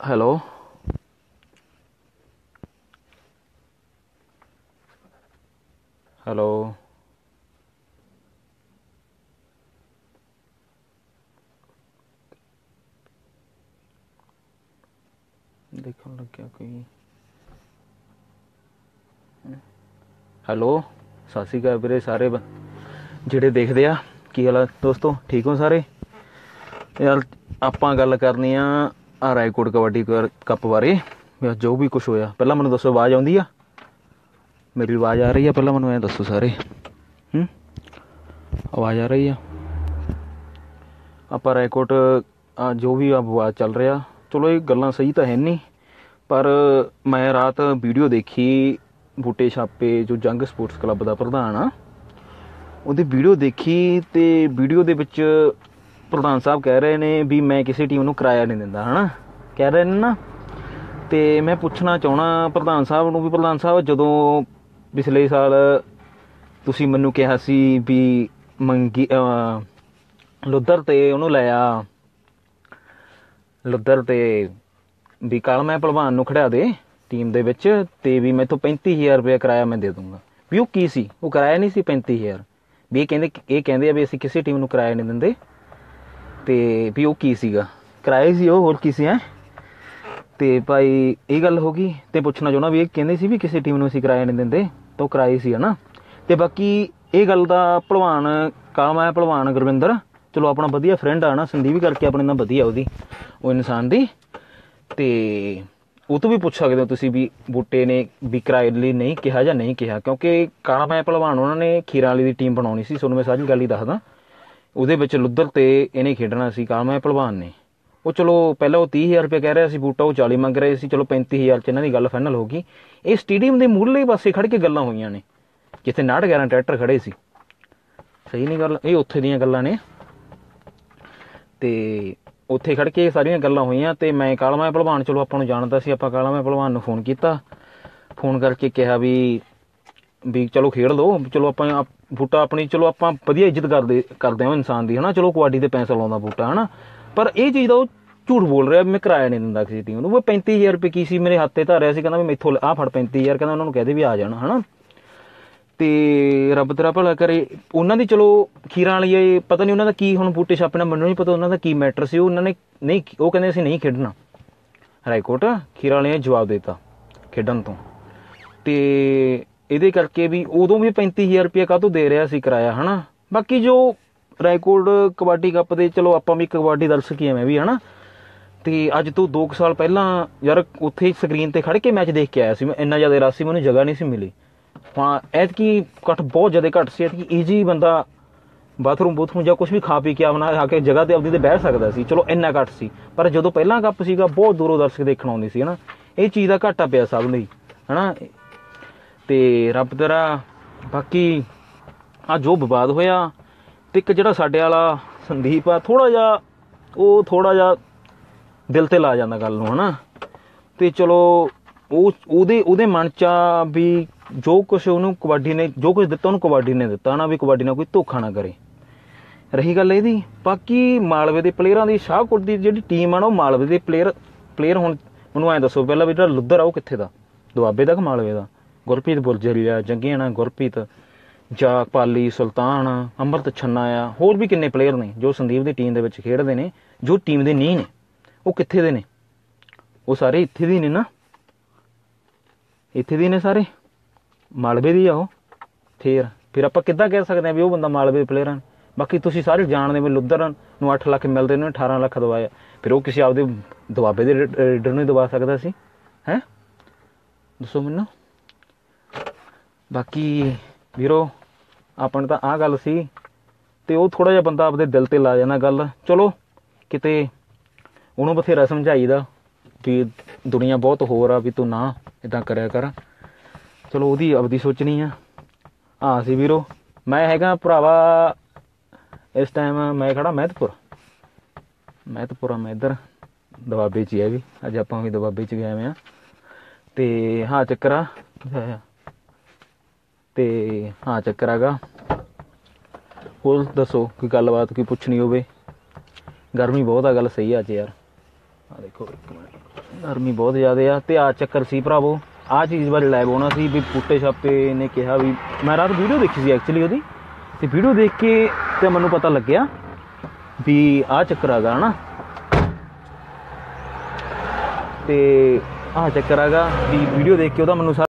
Hello hello ਦੇਖਣ ਲੱਗਿਆ ਕੋਈ। ਹੈਲੋ ਸਤਿ ਸ਼੍ਰੀ ਅਕਾਲ ਵੀਰੇ ਸਾਰੇ ਜਿਹੜੇ ਦੇਖਦੇ ਆ, ਕੀ ਹਾਲ ਆ ਦੋਸਤੋ, ਠੀਕ ਹੋ ਸਾਰੇ? ਯਾਰ ਆਪਾਂ ਗੱਲ ਕਰਨੀ ਆ ਆ ਰਾਏਕੋਟ ਕਬੱਡੀ ਕੱਪ ਬਾਰੇ। ਜੋ ਵੀ ਕੁਝ ਹੋਇਆ, ਪਹਿਲਾਂ ਮੈਨੂੰ ਦੱਸੋ, ਆਵਾਜ਼ ਆਉਂਦੀ ਆ? ਮੇਰੀ ਆਵਾਜ਼ ਆ ਰਹੀ ਆ, ਪਹਿਲਾਂ ਮੈਨੂੰ ਐ ਦੱਸੋ ਸਾਰੇ। ਹੂੰ? ਆਵਾਜ਼ ਆ ਰਹੀ ਆ? ਆਪਾਂ ਰਾਏਕੋਟ ਜੋ ਵੀ ਆ ਵਿਵਾਦ ਚੱਲ ਰਿਹਾ, ਚਲੋ ਇਹ ਗੱਲਾਂ ਸਹੀ ਤਾਂ ਹੈ ਨਹੀਂ, ਪਰ ਮੈਂ ਰਾਤ ਵੀਡੀਓ ਦੇਖੀ ਬੂਟੇ ਛਾਪੇ, ਜੋ ਜੰਗ ਸਪੋਰਟਸ ਕਲੱਬ ਦਾ ਪ੍ਰਧਾਨ ਆ। ਉਹਦੀ ਵੀਡੀਓ ਦੇਖੀ ਤੇ ਵੀਡੀਓ ਦੇ ਵਿੱਚ ਪ੍ਰਧਾਨ ਸਾਹਿਬ ਕਹਿ ਰਹੇ ਨੇ ਵੀ ਮੈਂ ਕਿਸੇ ਟੀਮ ਨੂੰ ਕਿਰਾਇਆ ਨਹੀਂ ਦਿੰਦਾ, ਹਨਾ? ਕਹਿ ਰਹੇ ਨੇ ਨਾ। ਤੇ ਮੈਂ ਪੁੱਛਣਾ ਚਾਹਣਾ ਪ੍ਰਧਾਨ ਸਾਹਿਬ ਨੂੰ ਵੀ, ਪ੍ਰਧਾਨ ਸਾਹਿਬ, ਜਦੋਂ ਪਿਛਲੇ ਸਾਲ ਤੁਸੀਂ ਮੈਨੂੰ ਕਿਹਾ ਸੀ ਵੀ ਮੰਗੀ ਲੁੱਧਰ ਤੇ ਉਹਨੂੰ ਲਿਆ ਲੁੱਧਰ ਤੇ ਵੀ ਕੱਲ ਮੈਂ ਭਲਵਾਨ ਨੂੰ ਖੜਿਆ ਦੇ ਟੀਮ ਦੇ ਵਿੱਚ ਤੇ ਵੀ ਮੈਥੋਂ 35000 ਰੁਪਏ ਕਿਰਾਇਆ ਮੈਂ ਦੇ ਦੂੰਗਾ ਵੀ ਉਹ ਕੀ ਸੀ? ਉਹ ਕਿਰਾਇਆ ਨਹੀਂ ਸੀ 35000 ਵੀ ਇਹ ਕਹਿੰਦੇ ਇਹ ਕਹਿੰਦੇ ਆ ਵੀ ਅਸੀਂ ਕਿਸੇ ਟੀਮ ਨੂੰ ਕਿਰਾਇਆ ਨਹੀਂ ਦਿੰਦੇ। ਤੇ ਵੀ ਉਹ ਕੀ ਸੀਗਾ? ਕਿਰਾਏ ਸੀ ਉਹ, ਹੋਰ ਕੀ ਸੀ, ਹੈ? ਤੇ ਭਾਈ ਇਹ ਗੱਲ ਹੋ ਗਈ ਤੇ ਪੁੱਛਣਾ ਚਾਹੁੰਦਾ ਵੀ ਇਹ ਕਹਿੰਦੇ ਸੀ ਵੀ ਕਿਸੇ ਟੀਮ ਨੂੰ ਅਸੀਂ ਕਿਰਾਇਆ ਨਹੀਂ ਦਿੰਦੇ, ਤਾਂ ਉਹ ਕਿਰਾਏ ਸੀ, ਹਨਾ? ਤੇ ਬਾਕੀ ਇਹ ਗੱਲ ਦਾ ਭਲਵਾਨ ਕਾਮ ਹੈ ਭਲਵਾਨ ਗੁਰਵਿੰਦਰ? ਚਲੋ ਆਪਣਾ ਵਧੀਆ ਫਰੈਂਡ ਆ ਨਾ ਸੰਦੀਪ ਕਰਕੇ ਆਪਣੇ ਨਾਲ ਵਧੀਆ ਉਹਦੀ, ਉਹ ਇਨਸਾਨ ਦੀ। ਤੇ ਉਹ ਤੋਂ ਵੀ ਪੁੱਛ ਸਕਦੇ ਹੋ ਤੁਸੀਂ ਵੀ ਬੂਟੇ ਨੇ ਵੀ ਕਿਰਾਏ ਲਈ ਨਹੀਂ ਕਿਹਾ ਜਾਂ ਨਹੀਂ ਕਿਹਾ, ਕਿਉਂਕਿ ਕਾਲਾ ਮੈਂ ਭਲਵਾਨ? ਉਹਨਾਂ ਨੇ ਖੀਰਾਂ ਵਾਲੀ ਦੀ ਟੀਮ ਬਣਾਉਣੀ ਸੀ, ਤੁਹਾਨੂੰ ਮੈਂ ਸਾਰੀ ਗੱਲ ਹੀ ਦੱਸਦਾ। ਉਹਦੇ ਵਿੱਚ ਲੁੱਧਰ ਤੇ ਇਹਨੇ ਖੇਡਣਾ ਸੀ ਕਾਲਾ ਮੈਂ ਭਲਵਾਨ ਨੇ। ਉਹ ਚਲੋ ਪਹਿਲਾਂ ਉਹ 30000 ਰੁਪਏ ਕਹਿ ਰਿਹਾ ਸੀ, ਬੂਟਾ ਉਹ 40 ਮੰਗ ਰਹੇ ਸੀ, ਚਲੋ 35000 ਚ ਇਹਨਾਂ ਦੀ ਗੱਲ ਫਾਈਨਲ ਹੋ ਗਈ। ਇਹ ਸਟੇਡੀਅਮ ਦੇ ਮੂਹਰਲੇ ਪਾਸੇ ਖੜ ਕੇ ਗੱਲਾਂ ਹੋਈਆਂ ਨੇ, ਜਿੱਥੇ 9 11 ਟਰੈਕਟਰ ਖੜੇ ਸੀ। ਸਹੀ ਨਹੀਂ ਗੱਲ, ਇਹ ਉੱਥੇ ਦੀਆਂ ਗੱਲਾਂ ਨੇ। ਤੇ ਉੱਥੇ ਖੜ ਕੇ ਇਹ ਸਾਰੀਆਂ ਗੱਲਾਂ ਹੋਈਆਂ ਤੇ ਮੈਂ ਕਾਲਮਾ ਭਲਵਾਨ, ਚਲੋ ਆਪਾਂ ਨੂੰ ਜਾਣਦਾ ਸੀ, ਆਪਾਂ ਕਾਲਮਾ ਭਲਵਾਨ ਨੂੰ ਫੋਨ ਕੀਤਾ। ਫੋਨ ਕਰਕੇ ਕਿਹਾ ਵੀ ਵੀ ਚਲੋ ਖੇਡ ਲਓ, ਚਲੋ ਆਪਾਂ ਆਪ- ਬੂਟਾ ਆਪਣੀ, ਚਲੋ ਆਪਾਂ ਵਧੀਆ ਇੱਜ਼ਤ ਕਰਦੇ ਕਰਦੇ ਹਾਂ ਉਹ ਇਨਸਾਨ ਦੀ, ਹਨਾ? ਚਲੋ ਕਬੱਡੀ ਤੇ ਪੈਸਾ ਲਾਉਂਦਾ ਬੂਟਾ, ਹਨਾ? ਪਰ ਇਹ ਚੀਜ਼ ਦਾ ਉਹ ਝੂਠ ਬੋਲ ਰਿਹਾ, ਮੈਂ ਕਿਰਾਇਆ ਨਹੀਂ ਦਿੰਦਾ ਕਿਸੇ ਟੀਮ ਨੂੰ। ਉਹ 35000 ਰੁਪਏ ਕੀ ਸੀ, ਮੇਰੇ ਹੱਥੇ ਧਾਰਿਆ ਸੀ, ਕਹਿੰਦਾ ਵੀ ਮੈਥੋਂ ਆਹ ਫੜ 35000 ਕਹਿੰਦਾ ਉਹਨਾਂ ਨੂੰ ਕਹਦੇ ਵੀ ਆ ਜਾਣ, ਹਨਾ? ਤੇ ਰੱਬ ਤੇਰਾ ਭਲਾ ਕਰੇ। ਉਹਨਾਂ ਦੀ ਚਲੋ ਖੀਰਾਂ ਵਾਲੀ ਇਹ, ਪਤਾ ਨਹੀਂ ਉਹਨਾਂ ਦਾ ਕੀ ਹੁਣ ਬੂਟੇ ਛਾਪਣਾ ਮੈਨੂੰ ਨਹੀਂ ਪਤਾ ਉਹਨਾਂ ਦਾ ਕੀ ਮੈਟਰ ਸੀ ਉਹਨਾਂ ਨੇ ਨਹੀਂ, ਉਹ ਕਹਿੰਦੇ ਅਸੀਂ ਨਹੀਂ ਖੇਡਣਾ। ਰਾਏਕੋਟ, ਖੀਰਾਂ ਵਾਲਿਆਂ ਨੇ ਜਵਾਬ ਦਿੱਤਾ ਖੇਡਣ ਤੋਂ। ਤੇ ਇਹਦੇ ਕਰਕੇ ਵੀ ਉਦੋਂ ਵੀ 35000 ਰੁਪਏ ਕਾਹਤੋਂ ਦੇ ਰਿਹਾ ਸੀ ਕਿਰਾਇਆ, ਹਨਾ? ਬਾਕੀ ਜੋ ਰਾਏਕੋਟ ਕਬੱਡੀ ਕੱਪ ਦੇ, ਚਲੋ ਆਪਾਂ ਵੀ ਕਬੱਡੀ ਦਰਸ਼ਕ ਹੀ ਆ ਵੀ, ਹਨਾ? ਤੇ ਅੱਜ ਤੋਂ 2 ਸਾਲ ਪਹਿਲਾਂ ਯਾਰ ਉੱਥੇ ਸਕਰੀਨ ਤੇ ਖੜ ਕੇ ਮੈਚ ਦੇਖ ਕੇ ਆਇਆ ਸੀ ਮੈਂ, ਇੰਨਾ ਜ਼ਿਆਦਾ ਰਸ ਸੀ, ਮੈਨੂੰ ਜਗ੍ਹਾ ਨਹੀਂ ਸੀ ਮਿਲੀ। ਹਾਂ ਐਤਕੀ ਘੱਟ ਬਹੁਤ ਜ਼ਿਆਦਾ ਘੱਟ ਸੀ, ਐਤਕੀ ਈਜੀ ਬੰਦਾ ਬਾਥਰੂਮ ਬੂਥਰੂਮ ਜਾਂ ਕੁਝ ਵੀ ਖਾ ਪੀ ਕੇ ਆਪਣਾ, ਆ ਕੇ ਜਗ੍ਹਾ ਤੇ ਆਪਦੀ ਤੇ ਬਹਿ ਸਕਦਾ ਸੀ, ਚਲੋ ਇੰਨਾ ਘੱਟ ਸੀ। ਪਰ ਜਦੋਂ ਪਹਿਲਾਂ ਕੱਪ ਸੀਗਾ, ਬਹੁਤ ਦੂਰੋਂ ਦਰਸ਼ਕ ਦੇਖਣ ਆਉਂਦੇ ਸੀ, ਹਨਾ? ਇਹ ਚੀਜ਼ ਦਾ ਘਾਟਾ ਪਿਆ ਸਭ ਲਈ, ਹਨਾ? ਤੇ ਰੱਬ ਤੇਰਾ, ਬਾਕੀ ਆ ਜੋ ਵਿਵਾਦ ਹੋਇਆ ਤੇ ਇੱਕ ਜਿਹੜਾ ਸਾਡੇ ਵਾਲਾ ਸੰਦੀਪ ਆ ਥੋੜਾ ਜਿਹਾ ਉਹ ਥੋੜਾ ਜਿਹਾ ਦਿਲ ਤੇ ਲਾ ਜਾਂਦਾ ਗੱਲ ਨੂੰ, ਹਨਾ? ਤੇ ਚਲੋ, ਉਹ, ਉਹਦੇ ਉਹਦੇ ਮਨ ਚ ਆ ਵੀ ਜੋ ਕੁਝ ਉਹਨੂੰ ਕਬੱਡੀ ਨੇ, ਜੋ ਕੁਝ ਦਿੱਤਾ ਉਹਨੂੰ ਕਬੱਡੀ ਨੇ ਦਿੱਤਾ ਨਾ ਵੀ ਕਬੱਡੀ ਨਾਲ ਕੋਈ ਧੋਖਾ ਨਾ ਕਰੇ। ਰਹੀ ਗੱਲ ਇਹਦੀ? ਬਾਕੀ ਮਾਲਵੇ ਦੇ ਪਲੇਅਰਾਂ ਦੀ ਸ਼ਾਹਕੋਟ ਦੀ ਜਿਹੜੀ ਟੀਮ ਆ ਨਾ, ਉਹ ਮਾਲਵੇ ਦੇ ਪਲੇਅਰ ਪਲੇਅਰ ਹੁਣ ਮੈਨੂੰ ਐਂ ਦੱਸੋ, ਪਹਿਲਾਂ ਵੀ ਜਿਹੜਾ ਲੁੱਧਰ ਆ, ਉਹ ਕਿੱਥੇ ਦਾ? ਦੁਆਬੇ ਦਾ ਕਿ ਮਾਲਵੇ ਦਾ? ਗੁਰਪ੍ਰੀਤ ਬੁਰਜਰੀ ਆ ਜੰਗੀਆਣਾ ਗੁਰਪ੍ਰੀਤ ਜਾਪਾਲੀ ਸੁਲਤਾਨ, ਅੰਮ੍ਰਿਤ ਛੰਨਾ ਆ, ਹੋਰ ਵੀ ਕਿੰਨੇ ਪਲੇਅਰ ਨੇ ਜੋ ਸੰਦੀਪ ਦੀ ਟੀਮ ਦੇ ਵਿੱਚ ਖੇਡਦੇ ਨੇ, ਜੋ ਟੀਮ ਦੇ ਨਹੀਂ ਨੇ। ਉਹ ਕਿੱਥੇ ਦੇ ਨੇ? ਉਹ ਸਾਰੇ ਇੱਥੇ ਦੇ ਨੇ ਨਾ। ਇੱਥੇ ਦੇ ਨੇ ਸਾਰੇ। ਮਾਲਵੇ ਦੀ ਆ ਉਹ। ਫੇਰ, ਫਿਰ ਆਪਾਂ ਕਿੱਦਾਂ ਕਹਿ ਸਕਦੇ ਆ ਵੀ ਉਹ ਬੰਦਾ ਮਾਲਵੇ ਦੇ ਪਲੇਅਰ ਹਨ? ਬਾਕੀ ਤੁਸੀਂ ਸਾਰੇ ਜਾਣਦੇ ਹੋ ਲੁੱਧਰ ਨੂੰ 8 ਲੱਖ ਮਿਲਦੇ ਨੇ 18 ਲੱਖ ਦਵਾਇਆ ਫਿਰ ਉਹ ਕਿਸੇ ਆਪਦੇ ਦਵਾਬੇ ਦੇ ਰੇ- ਰੇਡਰ ਨੂੰ ਹੀ ਦਵਾ ਸਕਦਾ ਸੀ। ਹੈ? ਦੱਸੋ ਮੈਨੂੰ। ਬਾਕੀ ਵੀਰੋ, ਆਪਣ ਤਾਂ ਆਹ ਗੱਲ ਸੀ ਤੇ ਉਹ ਥੋੜਾ ਜਿਹਾ ਬੰਦਾ ਆਪਦੇ ਦਿਲ ਤੇ ਲਾ ਜਾਂਦਾ ਗੱਲ। ਚਲੋ, ਕਿਤੇ ਉਹਨੂੰ ਬਥੇਰਾ ਸਮਝਾਈਦਾ ਵੀ ਦੁਨੀਆ ਬਹੁਤ ਹੋਰ ਆ, ਵੀ ਤੂੰ ਨਾ ਇਦਾਂ ਕਰਿਆ ਕਰ। ਚਲੋ, ਉਹਦੀ ਆਪਦੀ ਸੋਚਣੀ ਆ। ਹਾਂ ਸੀ ਵੀਰੋ, ਮੈਂ ਹੈਗਾ ਭਰਾਵਾ ਇਸ ਟਾਈਮ ਮੈਂ ਖੜਾ ਮਹਿਤਪੁਰ। ਮਹਿਤਪੁਰ ਆ ਮੈਂ ਇੱਧਰ, ਦਵਾਬੇ 'ਚ ਹੀ ਆ ਵੀ। ਅੱਜ ਆਪਾਂ ਵੀ ਦਵਾਬੇ 'ਚ ਗਏ ਹੋਏ ਆ। ਤੇ ਹਾਂ, ਚੱਕਰ ਆ ਤੇ ਹਾਂ, ਚੱਕਰ ਹੈਗਾ। ਹੋਰ ਦੱਸੋ, ਕੋਈ ਗੱਲਬਾਤ, ਕੋਈ ਪੁੱਛਣੀ ਹੋਵੇ? ਗਰਮੀ ਬਹੁਤ ਆ, ਗੱਲ ਸਹੀ ਆ ਅੱਜ ਯਾਰ। ਆ ਦੇਖੋ ਇੱਕ ਮਿੰਟ। ਗਰਮੀ ਬਹੁਤ ਜ਼ਿਆਦਾ ਆ ਤੇ ਆ ਚੱਕਰ ਸੀ ਭਰਾਵੋ ਆ ਚੀਜ਼ ਬਾਰੇ ਲਾਈਵ ਹੋਣਾ ਸੀ ਵੀ ਪੁੱਟੇ ਛਾਪੇ ਨੇ ਕਿਹਾ ਵੀ, ਮੈਂ ਰਾਤ ਵੀਡੀਓ ਦੇਖੀ ਸੀ ਐਕਚੁਅਲੀ ਉਹਦੀ। ਤੇ ਵੀਡੀਓ ਦੇਖ ਕੇ ਤੇ ਮੈਨੂੰ ਪਤਾ ਲੱਗਿਆ ਵੀ ਆ ਚੱਕਰ ਹੈਗਾ, ਹਨਾ? ਤੇ ਆ ਚੱਕਰ ਹੈਗਾ ਵੀ ਵੀਡੀਓ ਦੇਖ ਕੇ ਉਹਦਾ ਮੈਨੂੰ ਸਾਰਾ